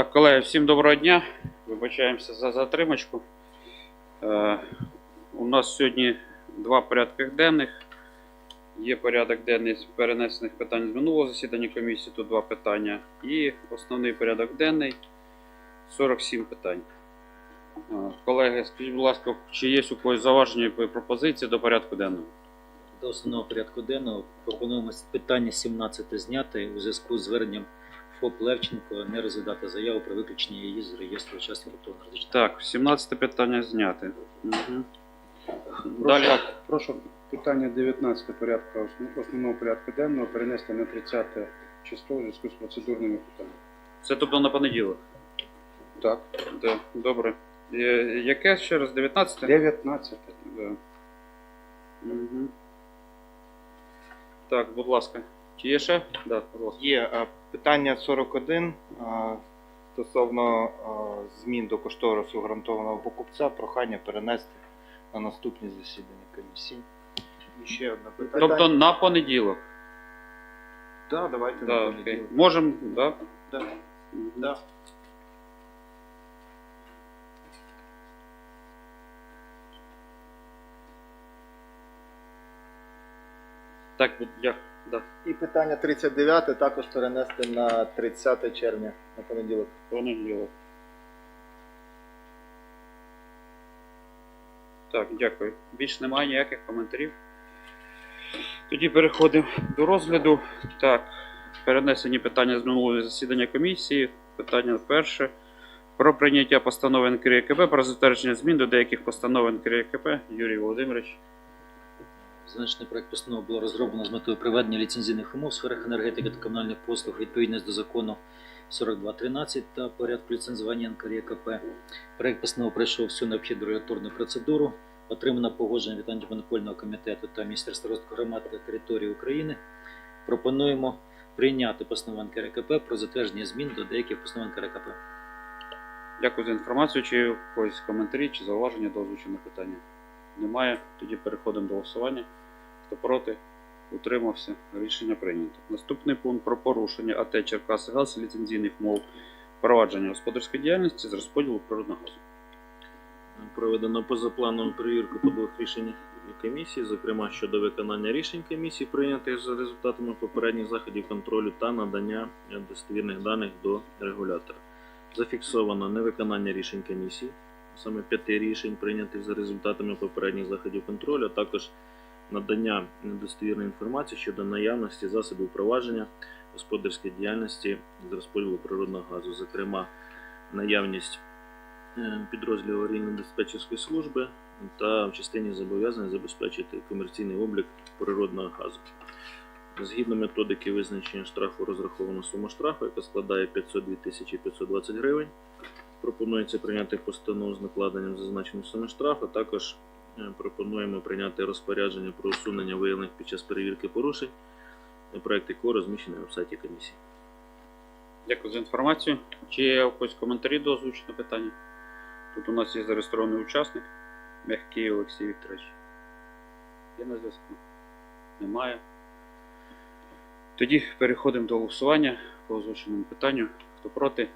Так, колеги, всім доброго дня. Вибачаємося за затримочку. Е, у нас сьогодні два порядки денних. Є порядок денний з перенесених питань з минулого засідання комісії, тут два питання. І основний порядок денний 47 питань. Е, колеги, скажіть, будь ласка, чи є у когось зауваження і пропозиції до порядку денного? До основного порядку денного пропонуємо питання 17 зняти у зв'язку з зверненням ФОП Левченко не розглядати заяву про виключення її з реєстру учасників АТО енергетичного. Так, 17 питання зняти. Угу. Прошу, Далі. прошу питання 19 порядку основного порядку денного перенести на 30 число у зв'язку з процедурними питаннями. Це тобто на понеділок. Так. Да, добре. Е, Яке ще раз 19? 19. Да. Угу. Так, будь ласка. Чи є ще? Да, ласка. Є питання 41 стосовно змін до кошторису гарантованого покупця. Прохання перенести на наступні засідання комісії. І ще одне питання. Тобто на понеділок. да, давайте Да, на окей. понеділок. Можемо, да? Да, да. Так, я, да. І питання 39 також перенести на 30 червня на понеділок. Понеділок. Так, дякую. Більш немає ніяких коментарів. Тоді переходимо до розгляду. Так, перенесені питання з минулого засідання комісії. Питання перше. Про прийняття постанови НКРКП про затвердження змін до деяких постанов НКРКП. Юрій Володимирович. Зазначений проект постанови було розроблено з метою приведення ліцензійних умов в сферах енергетики та комунальних послуг відповідність до закону 42.13 та порядку ліцензування НКРЄКП. Проект постанови пройшов всю необхідну регуляторну процедуру, отримано погодження від антимонопольного комітету та Міністерства розвитку громад та території України. Пропонуємо прийняти постанову НКРЄКП про затвердження змін до деяких постанов НКРЄКП. Дякую за інформацію. Чи когось коментарі чи зауваження до озвученого питання? Немає. Тоді переходимо до голосування. Хто проти? Утримався. Рішення прийнято. Наступний пункт про порушення АТ Черкаси Газ ліцензійних мов провадження господарської діяльності з розподілу природного газу. Проведено позапланову перевірку по двох рішеннях комісії, зокрема щодо виконання рішень комісії, прийнятих за результатами попередніх заходів контролю та надання достовірних даних до регулятора. Зафіксовано невиконання рішень комісії, саме п'яти рішень, прийнятих за результатами попередніх заходів контролю, а також надання недостовірної інформації щодо наявності засобів провадження господарської діяльності з розподілу природного газу, зокрема наявність е, підрозділів аварійно-диспетчерської служби та в частині зобов'язань забезпечити комерційний облік природного газу. Згідно методики визначення штрафу розрахована сума штрафу, яка складає 502 тисячі 520 гривень. Пропонується прийняти постанову з накладенням зазначеної суми штрафу. Також пропонуємо прийняти розпорядження про усунення виявлених під час перевірки порушень. Проект якого розміщений на сайті комісії. Дякую за інформацію. Чи є у когось коментарі до озвученого питання? Тут у нас є зареєстрований учасник. Мягкий Олексій Вікторович. Є на зв'язку? Немає. Тоді переходимо до голосування по озвученому питанню. Хто проти?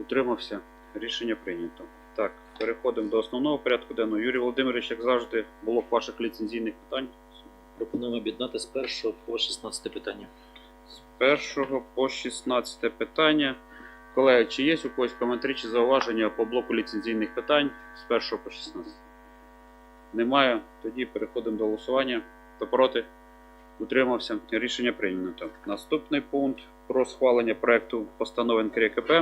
Утримався. Рішення прийнято. Так, переходимо до основного порядку денного. Юрій Володимирович, як завжди, блок ваших ліцензійних питань. Пропонуємо об'єднати з 1 по 16 питання. З першого по 16 питання. Колеги, чи є у когось коментарі чи зауваження по блоку ліцензійних питань з першого по 16? Немає. Тоді переходимо до голосування. Хто проти? Утримався. Рішення прийнято. Наступний пункт про схвалення проекту постанови НКРКП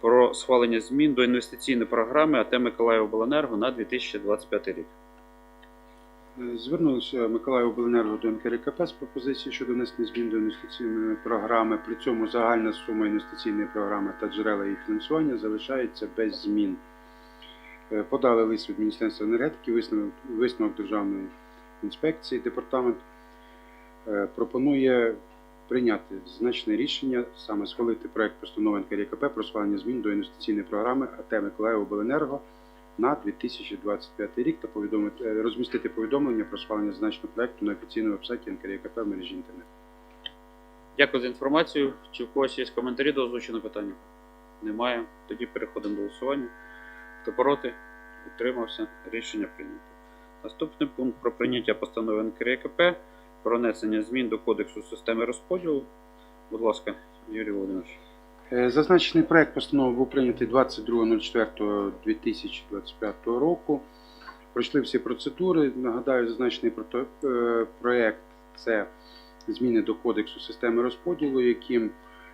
про схвалення змін до інвестиційної програми АТ Миколаївобленерго на 2025 рік. Е, Звернулися Миколаївобленерго до НКРКП з пропозицією щодо внесення змін до інвестиційної програми. При цьому загальна сума інвестиційної програми та джерела її фінансування залишається без змін. Е, Подали лист від Міністерства енергетики, висновок, висновок Державної інспекції, департамент е, пропонує прийняти значне рішення, саме схвалити проект постанови НКРКП про схвалення змін до інвестиційної програми АТ Миколаївобленерго на 2025 рік та повідомити, е, розмістити повідомлення про схвалення зазначеного проекту на офіційному вебсайті НКРКП в мережі інтернет. Дякую за інформацію. Чи в когось є коментарі до озвученого питання? Немає. Тоді переходимо до голосування. Хто проти? Утримався. Рішення прийнято. Наступний пункт про прийняття постанови НКРКП про внесення змін до Кодексу системи розподілу. Будь ласка, Юрій Володимирович. Е, Зазначений проект постанови був прийнятий 22.04.2025 року. Пройшли всі процедури. Нагадаю, зазначений е, проект це зміни до Кодексу системи розподілу, яким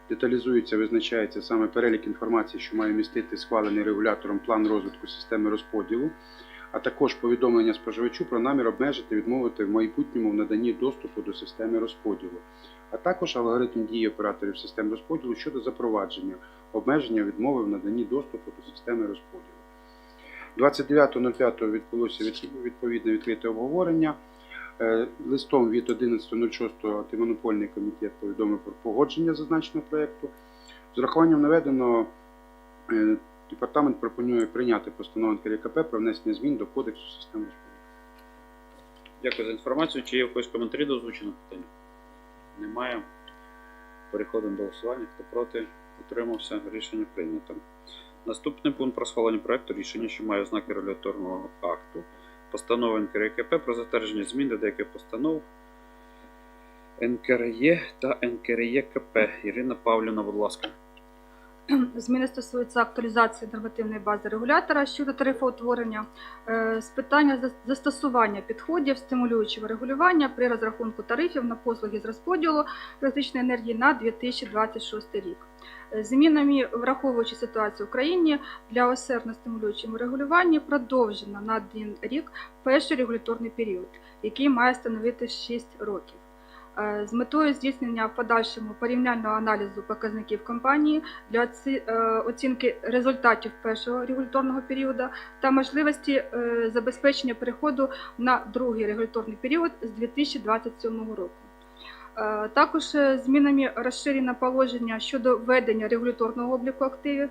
деталізується, визначається саме перелік інформації, що має містити схвалений регулятором план розвитку системи розподілу, а також повідомлення споживачу про намір обмежити, відмовити в майбутньому в наданні доступу до системи розподілу а також алгоритм дії операторів систем розподілу щодо запровадження обмеження відмови в наданні доступу до системи розподілу. 29.05 відбулося відповідне відкрите обговорення. Е, Листом від 11.06 антимонопольний комітет повідомив про погодження зазначеного проєкту. З урахуванням наведеного е, департамент пропонує прийняти постанову НКРКП про внесення змін до Кодексу систем розподілу. Дякую за інформацію. Чи є в когось коментарі до озвученого питання? Немає. Переходимо до голосування. Хто проти? Утримався. Рішення прийнято. Наступний пункт про схвалення проекту рішення, що має ознаки регуляторного акту. Постанова НКРКП про затвердження змін до деяких постанов НКРЄ та НКРЄКП. Ірина Павлівна, будь ласка. Зміни стосуються актуалізації нормативної бази регулятора щодо тарифоутворення е, з питання за- застосування підходів стимулюючого регулювання при розрахунку тарифів на послуги з розподілу електричної енергії на 2026 рік. Е, Змінами, враховуючи ситуацію в Україні, для ОСР на стимулюючому регулюванні продовжено на один рік перший регуляторний період, який має становити 6 років. Е, З метою здійснення в подальшому порівняльного аналізу показників компанії для е, оцінки результатів першого регуляторного періоду та можливості е, забезпечення переходу на другий регуляторний період з 2027 року. Також змінами розширено положення щодо введення регуляторного обліку активів.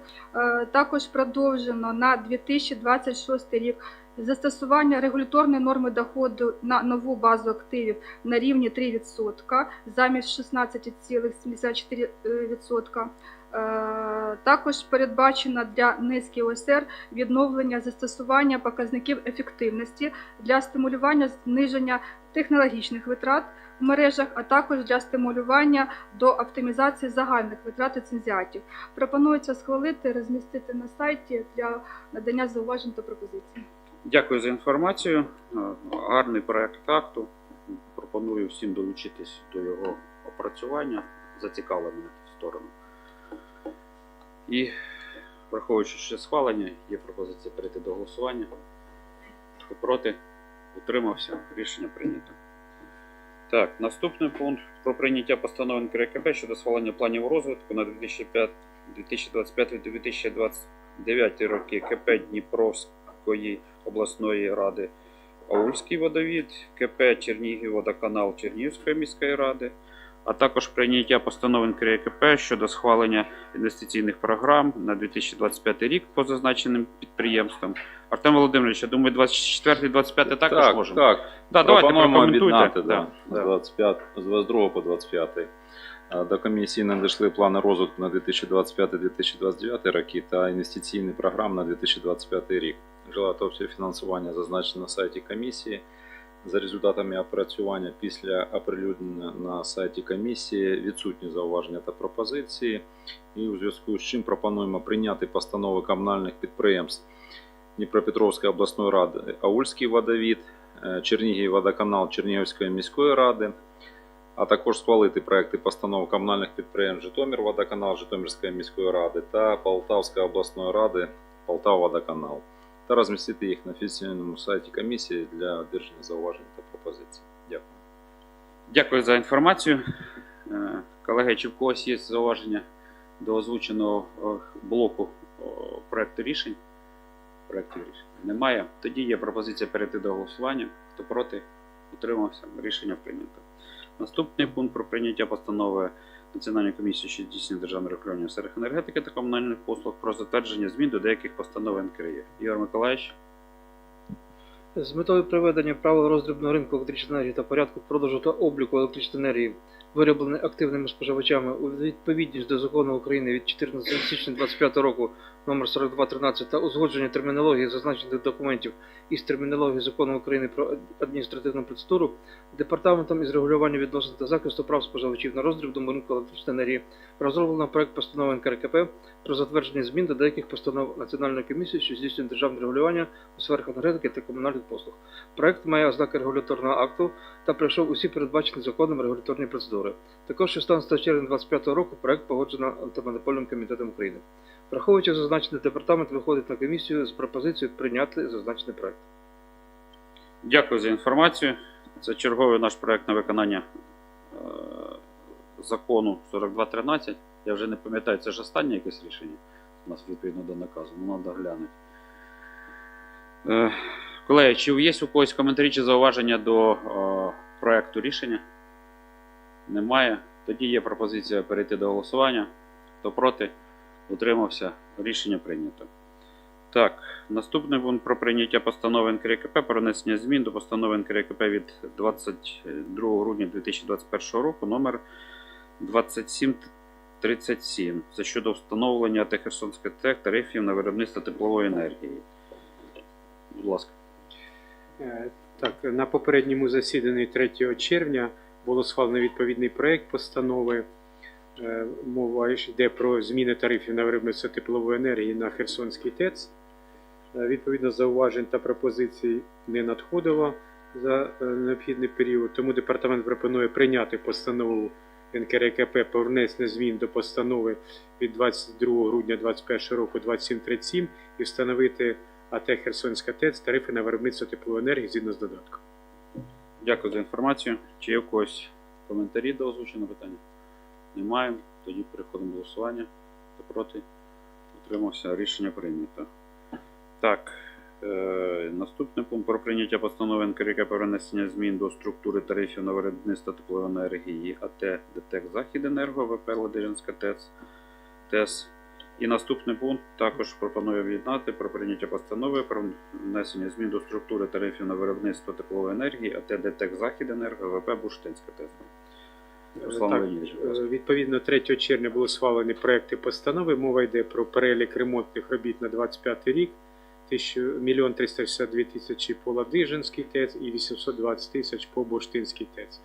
Також продовжено на 2026 рік застосування регуляторної норми доходу на нову базу активів на рівні 3% замість 16,74%. Е, Також передбачено для низки ОСР відновлення застосування показників ефективності для стимулювання зниження технологічних витрат в мережах, а також для стимулювання до оптимізації загальних витрат ліцензіатів. Пропонується схвалити, розмістити на сайті для надання зауважень та пропозицій. Дякую за інформацію. Е, Гарний проект акту. Пропоную всім долучитись до його опрацювання, зацікавлених сторону. І враховуючи ще схвалення, є пропозиція перейти до голосування. Хто проти? Утримався. Рішення прийнято. Так, наступний пункт про прийняття постанови НКРКП щодо схвалення планів розвитку на 2025-2029 роки КП Дніпровської обласної ради Аульський водовід, КП Чернігів водоканал Чернігівської міської ради, а також прийняття постанови НКРКП щодо схвалення інвестиційних програм на 2025 рік по зазначеним підприємствам. Артем Володимирович, я думаю, 24-25 також так, можемо. Так, Да, давайте прокоментуйте. об'єднати Да, да, да. з 25, з 22 по 25. Е, До комісії надійшли плани розвитку на 2025-2029 роки та інвестиційні програми на 2025 рік. Джерела та фінансування зазначені на сайті комісії. За результатами опрацювання після оприлюднення на сайті комісії відсутні зауваження та пропозиції. І у зв'язку з чим пропонуємо прийняти постанови комунальних підприємств Дніпропетровської обласної ради Аульський водовід, е, Чернігів водоканал Чернігівської міської ради, а також схвалити проекти постанов комунальних підприємств Житомир водоканал Житомирської міської ради та Полтавської обласної ради Полтава водоканал та розмістити їх на офіційному сайті комісії для одержання зауважень та пропозицій. Дякую. Дякую за інформацію. Е, Колеги, чи в когось є зауваження до озвученого е, блоку е, проекту рішень? Проектів рішень немає. Тоді є пропозиція перейти до голосування. Хто проти? Утримався. Рішення прийнято. Наступний пункт про прийняття постанови Національної комісії, що здійснює державне регулювання у сферах енергетики та комунальних послуг про затвердження змін до деяких постанов НКРЄ. Ігор Миколаївич. З метою приведення правил роздрібного ринку електричної енергії та порядку продажу та обліку електричної енергії вироблений активними споживачами у відповідність до закону України від 14 січня 2025 року номер 4213 та узгодження термінології зазначених документів із термінологією закону України про адміністративну процедуру департаментом із регулювання відносин та захисту прав споживачів на роздріб до ринку електричної енергії розроблено проект постанови НКРКП про затвердження змін до деяких постанов Національної комісії, що здійснює державне регулювання у сферах енергетики та комунальних послуг. Проект має ознаки регуляторного акту та пройшов усі передбачені законом регуляторні процедури. Також 16 червня 2025 року проект погоджено антимонопольним комітетом України. Враховуючи зазначений департамент, виходить на комісію з пропозицією прийняти зазначений проект. Дякую за інформацію. Це черговий наш проект на виконання е, закону 4213. Я вже не пам'ятаю, це ж останнє якесь рішення у нас відповідно до наказу. Ну, треба глянути. Е, колеги, чи є у когось коментарі чи зауваження до е, проекту рішення? Немає. Тоді є пропозиція перейти до голосування. Хто проти? Утримався. Рішення прийнято. Так, наступний пункт про прийняття постанови НКРКП про внесення змін до постанови НКРКП від 22 грудня 2021 року номер 2737. Це щодо встановлення АТ Херсонська ТЕК тарифів на виробництво теплової енергії. Будь ласка. Е, Так, на попередньому засіданні 3 червня було схвалено відповідний проєкт постанови. Е, Мова йде про зміни тарифів на виробництво теплової енергії на Херсонський ТЕЦ. Е, Відповідно, зауважень та пропозицій не надходило за необхідний період, тому департамент пропонує прийняти постанову НКРКП про внесення змін до постанови від 22 грудня 2021 року 2737 і встановити АТ Херсонська ТЕЦ тарифи на виробництво теплової енергії згідно з додатком. Дякую за інформацію. Чи є когось коментарі до озвученого питання? Немає. Тоді переходимо до голосування. Хто проти? Утримався. Рішення прийнято. Так. Е, наступний пункт про прийняття постанови НКРК про внесення змін до структури тарифів на виробництво теплової енергії АТ ДТЕК Західенерго ВП Ладижинська ТЕЦ ТЕС. І наступний пункт також пропоную об'єднати про прийняття постанови про внесення змін до структури тарифів на виробництво теплової енергії АТ ДТЕК Західенерго ВП Бурштинська ТЕС. Руслан Так. Е, Відповідно, 3 червня були схвалені проекти постанови. Мова йде про перелік ремонтних робіт на 25 рік. 1 362 тисячі по Ладижинський ТЕЦ і 820 тисяч по Бурштинський ТЕЦ.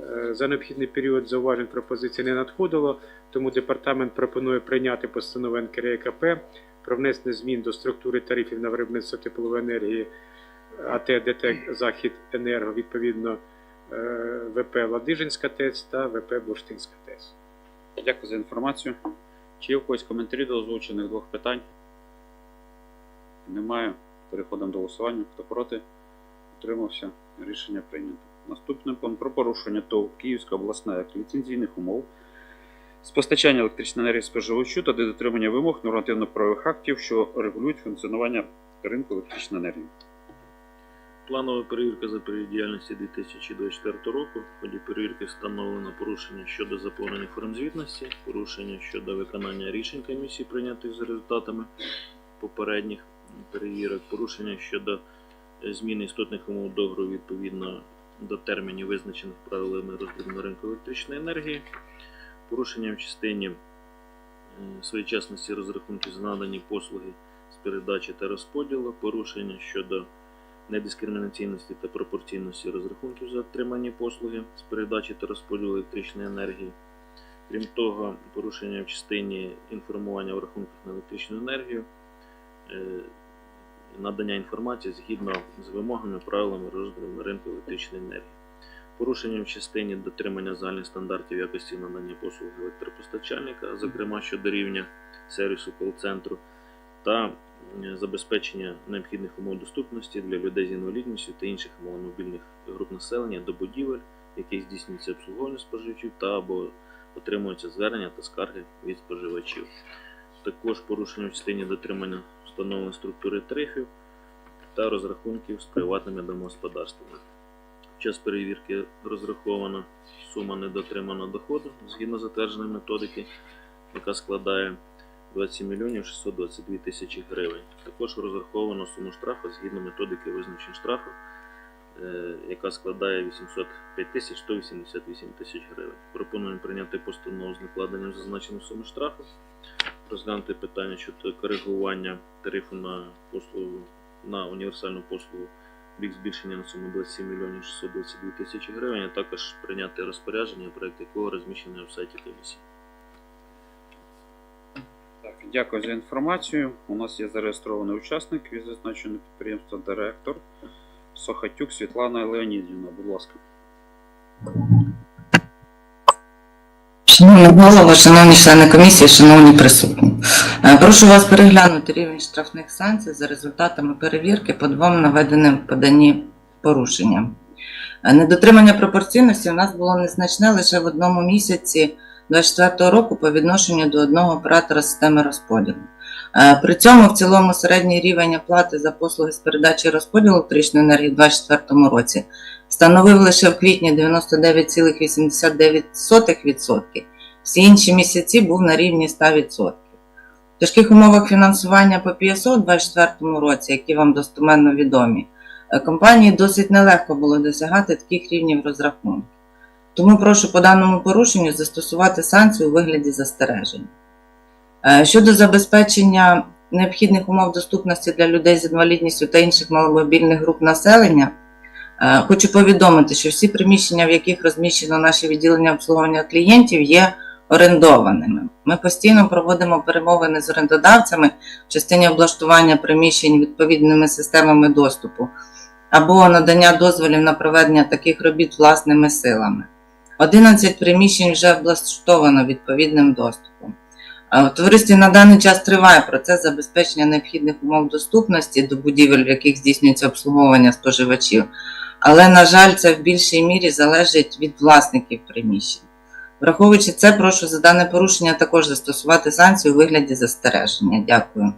Е, За необхідний період зауважень пропозицій не надходило, тому департамент пропонує прийняти постанову НКРЕКП про внесення змін до структури тарифів на виробництво теплової енергії АТ ДТЕК Захід Енерго відповідно е, ВП Ладижинська ТЕЦ та ВП Бурштинська ТЕЦ. Дякую за інформацію. Чи є у когось коментарі до озвучених двох питань? Немає. Переходимо до голосування. Хто проти? Утримався. Рішення прийнято. Наступний пункт про порушення ТОВ Київська обласна як ліцензійних умов з постачання електричної енергії споживачу та дотримання вимог нормативно-правових актів, що регулюють функціонування ринку електричної енергії. Планова перевірка за період діяльності 2024 року. В ході перевірки встановлено порушення щодо заповнення форм звітності, порушення щодо виконання рішень комісії, прийнятих за результатами попередніх перевірок, порушення щодо е, зміни істотних умов договору відповідно до термінів, визначених правилами роздрібного ринку електричної енергії, порушення в частині е, своєчасності розрахунків за надані послуги з передачі та розподілу, порушення щодо недискримінаційності та пропорційності розрахунків за отримані послуги з передачі та розподілу електричної енергії. Крім того, порушення в частині інформування в рахунках на електричну енергію, е, надання інформації згідно з вимогами правилами роздрібного ринку електричної енергії. Порушення в частині дотримання загальних стандартів якості надання послуг електропостачальника, зокрема щодо рівня сервісу кол-центру, та забезпечення необхідних умов доступності для людей з інвалідністю та інших маломобільних груп населення до будівель, в яких здійснюється обслуговування споживачів та або отримуються звернення та скарги від споживачів. Також порушення в частині дотримання встановленої структури тарифів та розрахунків з приватними домогосподарствами. В час перевірки розрахована сума недотриманого доходу згідно затвердженої методики, яка складає 27 мільйонів 622 тисячі гривень. Також розраховано суму штрафу згідно методики визначення штрафу яка складає 805 тисяч 188 тисяч гривень. Пропонуємо прийняти постанову з накладенням зазначеної суми штрафу, розглянути питання щодо коригування тарифу на послугу на універсальну послугу бік збільшення на суму 27 мільйонів 622 тисячі гривень, а також прийняти розпорядження, проект якого розміщений на сайті комісії. Так, дякую за інформацію. У нас є зареєстрований учасник від зазначеного підприємства директор Сохатюк Світлана Леонідівна. Будь ласка. Шановний голово, шановні члени комісії, шановні присутні. Е, Прошу вас переглянути рівень штрафних санкцій за результатами перевірки по двом наведеним в поданні порушенням. Е, Недотримання пропорційності у нас було незначне лише в одному місяці 2024 року по відношенню до одного оператора системи розподілу. Е, При цьому в цілому середній рівень оплати за послуги з передачі розподілу електричної енергії в 2024 році становив лише в квітні 99,89%, всі інші місяці був на рівні 100%. В тяжких умовах фінансування по ПСО у 2024 році, які вам достоменно відомі, е, компанії досить нелегко було досягати таких рівнів розрахунку. Тому прошу по даному порушенню застосувати санкцію у вигляді застережень. Е, Щодо забезпечення необхідних умов доступності для людей з інвалідністю та інших маломобільних груп населення, Е, Хочу повідомити, що всі приміщення, в яких розміщено наше відділення обслуговування клієнтів, є орендованими. Ми постійно проводимо перемовини з орендодавцями в частині облаштування приміщень відповідними системами доступу або надання дозволів на проведення таких робіт власними силами. 11 приміщень вже облаштовано відповідним доступом. Е, В товаристві на даний час триває процес забезпечення необхідних умов доступності до будівель, в яких здійснюється обслуговування споживачів. Але, на жаль, це в більшій мірі залежить від власників приміщень. Враховуючи це, прошу за дане порушення також застосувати санкцію у вигляді застереження. Дякую.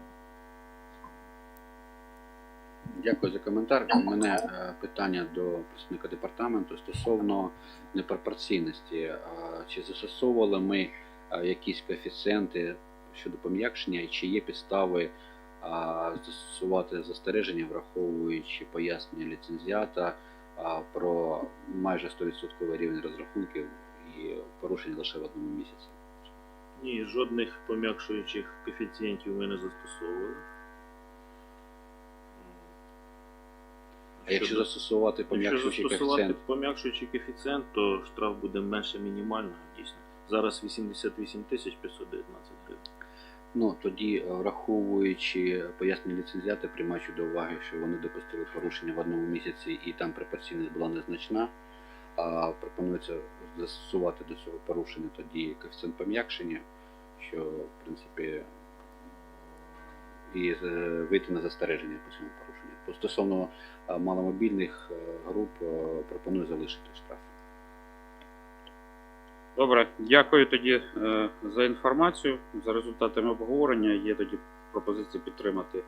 Дякую за коментар. У мене е, питання до представника департаменту стосовно непропорційності. Чи застосовували ми якісь коефіцієнти щодо пом'якшення, і чи є підстави застосувати застереження, враховуючи пояснення ліцензіата про майже 100% рівень розрахунків і порушення лише в одному місяці? Ні, жодних пом'якшуючих коефіцієнтів ми не застосовували. А якщо Щодо- застосувати Якщо пом'якшуючий застосувати коефіцієнт? пом'якшуючий коефіцієнт, то штраф буде менше мінімального, дійсно. Зараз 88 тисяч 519 гривень. Ну тоді, е, враховуючи пояснення ліцензіата, приймаючи до уваги, що вони допустили порушення в одному місяці і там пропорційність була незначна, а пропонується застосувати до цього порушення тоді коефіцієнт пом'якшення, що в принципі і е, вийти на застереження по цьому порушенню. Стосовно е, маломобільних груп пропоную залишити штраф. Добре, дякую тоді е, за інформацію. За результатами обговорення є тоді пропозиція підтримати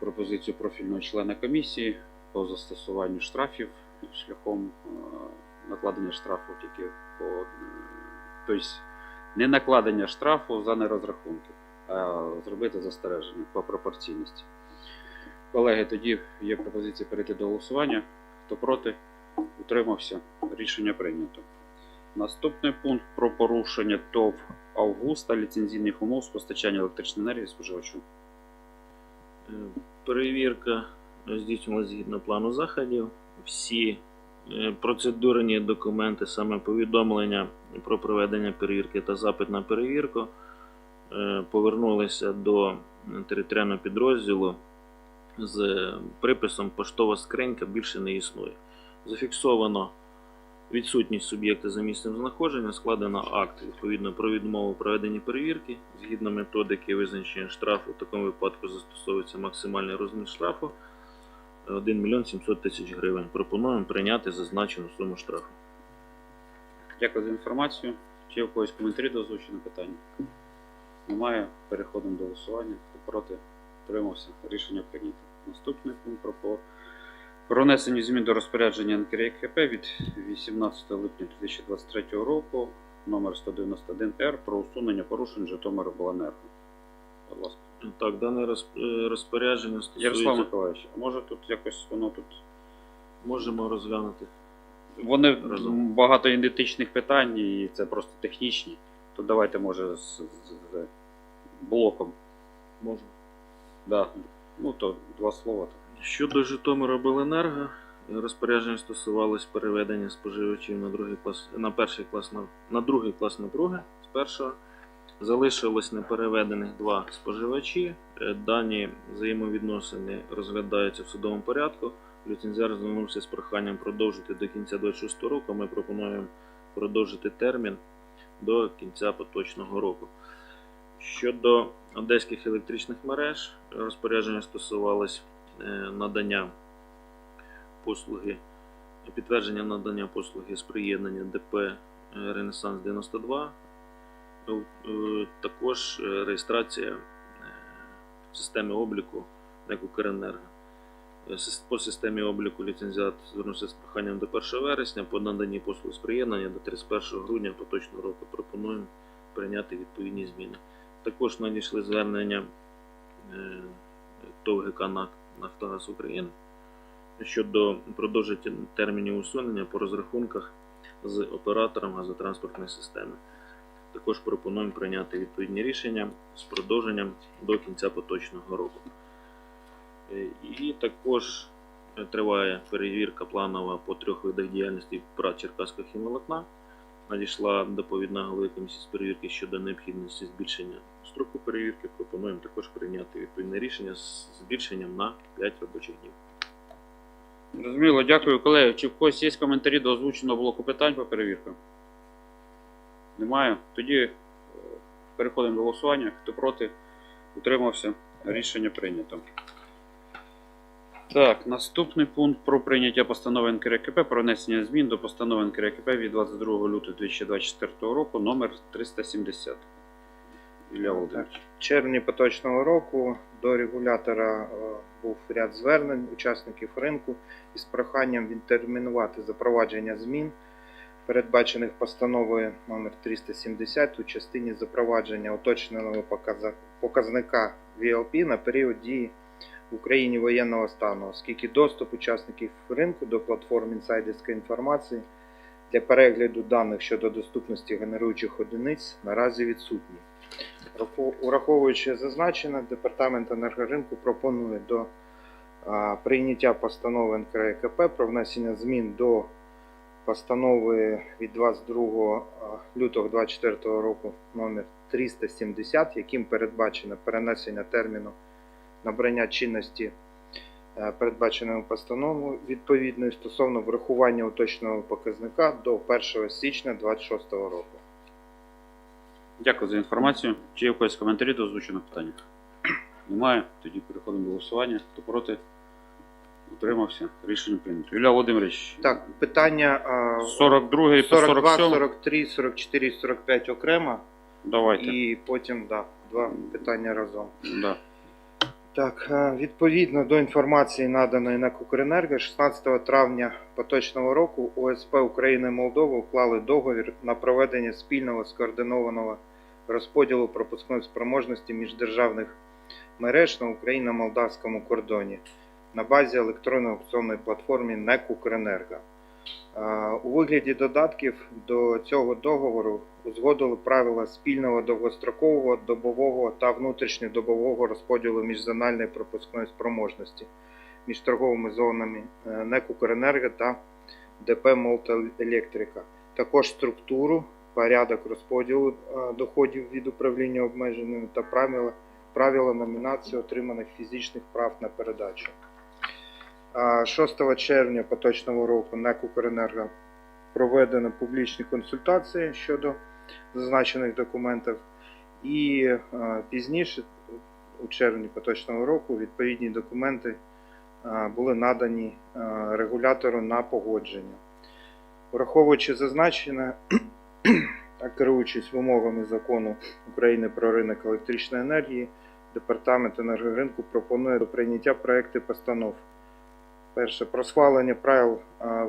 пропозицію профільного члена комісії по застосуванню штрафів шляхом е, накладення штрафу тільки по тобто не накладення штрафу за нерозрахунки, а зробити застереження по пропорційності. Колеги, тоді є пропозиція перейти до голосування. Хто проти, утримався. Рішення прийнято. Наступний пункт про порушення ТОВ Августа ліцензійних умов з постачання електричної енергії споживачу. Е, Перевірка здійснювалася згідно плану заходів. Всі е, процедурні документи, саме повідомлення про проведення перевірки та запит на перевірку, е, повернулися до територіального підрозділу з приписом поштова скринька більше не існує. Зафіксовано відсутність суб'єкта за місцем знаходження, складено акт відповідно про відмову проведення перевірки. Згідно методики визначення штрафу, в такому випадку застосовується максимальний розмір штрафу 1 мільйон 700 тисяч гривень. Пропонуємо прийняти зазначену суму штрафу. Дякую за інформацію. Чи у когось коментарі до озвученого питання? Немає. Переходимо до голосування. Проти, утримався. Рішення прийнято. Наступний пункт про про внесення змін до розпорядження НКРКП від 18 липня 2023 року номер 191Р про усунення порушень Житомиробленерго. Будь ласка. Так, дане е, розпорядження Ярослав стосується. Миколаївич, а може тут якось воно тут Можемо розглянути. Вони Разом. багато ідентичних питань, і це просто технічні. То давайте, може, з, з- з блоком. Можемо. Да. Ну, то два слова. Щодо Житомиробленерго, розпорядження стосувалось переведення споживачів на другий клас на перший клас на, на другий клас напруги з першого. Залишилось непереведених два споживачі. Е, Дані взаємовідносини розглядаються в судовому порядку. Ліцензіар звернувся з проханням продовжити до кінця 26 року. Ми пропонуємо продовжити термін до кінця поточного року. Щодо одеських електричних мереж, розпорядження стосувалось надання послуги, підтвердження надання послуги з приєднання ДП е, Ренесанс 92, Е, е, також е, реєстрація е, системи обліку НЕК «Укренерго». Е, По системі обліку ліцензіат звернувся з проханням до 1 вересня, по наданні послуг з приєднання до 31 грудня поточного року пропонуємо прийняти відповідні зміни. Також надійшли звернення е, ТОВ ГК «НАК- Нафтогаз України щодо продовження термінів усунення по розрахунках з оператором газотранспортної системи. Також пропонуємо прийняти відповідні рішення з продовженням до кінця поточного року. Е, І також е, триває перевірка планова по трьох видах діяльності ПРАТ Черкаського хімволокна. Надійшла доповідна голови комісії з перевірки щодо необхідності збільшення строку перевірки. Пропонуємо також прийняти відповідне рішення з збільшенням на 5 робочих днів. Зрозуміло, дякую, колеги. Чи в когось є коментарі до озвученого блоку питань по перевіркам? Немає. Тоді е, переходимо до голосування. Хто проти, утримався. Рішення прийнято. Так, наступний пункт про прийняття постанови НКРКП про внесення змін до постанови НКРКП від 22 лютого 2024 року номер 370. Ілля Володимирович. В червні поточного року до регулятора е, був ряд звернень учасників ринку із проханням відтермінувати запровадження змін, передбачених постановою номер 370 у частині запровадження уточненого показника VLP на період дії Україні воєнного стану, оскільки доступ учасників ринку до платформ інсайдерської інформації для перегляду даних щодо доступності генеруючих одиниць наразі відсутній. Ураховуючи зазначене, департамент енергоринку пропонує до прийняття постанови НКРКП про внесення змін до постанови від 22 лютого 2024 року номер 370, яким передбачено перенесення терміну набрання чинності е, передбаченого постановою відповідної стосовно врахування уточного показника до 1 січня 2026 року. Дякую за інформацію. Чи є в когось коментарі до озвученого питання? Немає. Тоді переходимо до голосування. Хто проти? Утримався. Рішення прийнято. Ілля Володимирович. Так, питання 42 по 42, 47. 43, 44 45 окремо, Давайте. і потім да, два питання разом. Да. Так, е, відповідно до інформації, наданої НЕК «Укренерго», 16 травня поточного року ОСП України і Молдова уклали договір на проведення спільного скоординованого розподілу пропускної спроможності міждержавних мереж на Україно-молдавському кордоні на базі електронної аукціонної платформи НЕК «Укренерго». Е, У вигляді додатків до цього договору узгодили правила спільного довгострокового, добового та внутрішньодобового розподілу міжзональної пропускної спроможності між торговими зонами е, НЕК «Укренерго» та ДП «Молтоелектрика». Також структуру, порядок розподілу е, доходів від управління обмеженими та правила, правила номінації отриманих фізичних прав на передачу. А 6 червня поточного року НЕК «Укренерго» проведено публічні консультації щодо зазначених документів, і пізніше, у червні поточного року, відповідні документи були надані регулятору на погодження. Враховуючи зазначене, керуючись вимогами закону України про ринок електричної енергії, Департамент енергоринку пропонує до прийняття проекти постанов. Перше про схвалення правил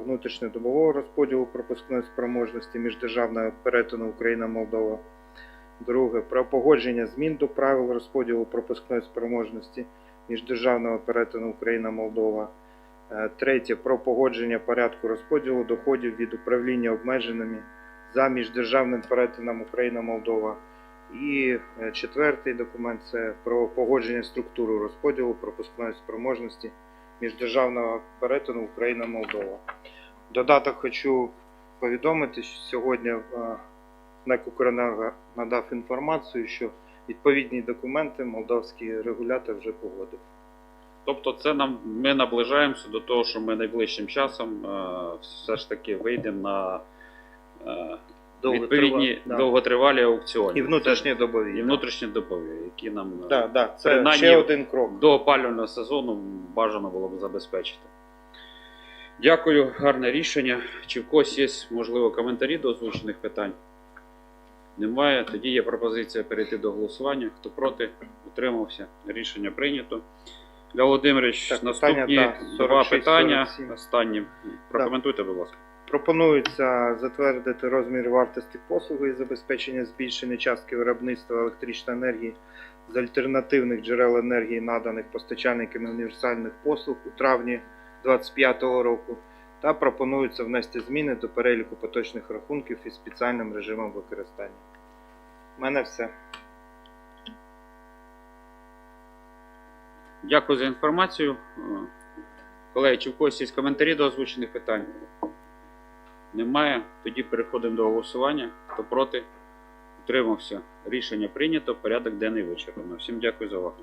внутрішньодобового розподілу пропускної спроможності міждержавного перетину Україна-Молдова. Друге про погодження змін до правил розподілу пропускної спроможності міждержавного перетину Україна-Молдова. Е, Третє про погодження порядку розподілу доходів від управління обмеженими за міждержавним перетином Україна-Молдова. І е, четвертий документ це про погодження структури розподілу пропускної спроможності міждержавного перетину Україна-Молдова. Додаток хочу повідомити, що сьогодні е, НЕК «Укренерго» надав інформацію, що відповідні документи молдовський регулятор вже погодив. Тобто це нам ми наближаємося до того, що ми найближчим часом е, все ж таки вийдемо на е, відповідні да. довготривалі аукціони. І внутрішні добові. І внутрішні добові, які нам е, Да, да, це Принаймні, ще один крок. до опалювального сезону бажано було б забезпечити. Дякую, гарне рішення. Чи в когось є, можливо, коментарі до озвучених питань? Немає. Тоді є пропозиція перейти до голосування. Хто проти, утримався. Рішення прийнято. Для Володимирович, наступні питання, да, два 46, питання. 47. Останні. Прокоментуйте, будь ласка. Пропонується затвердити розмір вартості послуги із забезпечення збільшення частки виробництва електричної енергії з альтернативних джерел енергії, наданих постачальниками універсальних послуг у травні 2025 року. Та пропонується внести зміни до переліку поточних рахунків із спеціальним режимом використання. У мене все. Дякую за інформацію. Колеги, чи в когось є коментарі до озвучених питань? Немає. Тоді переходимо до голосування. Хто проти? Утримався. Рішення прийнято. Порядок денний вичерпано. Всім дякую за увагу.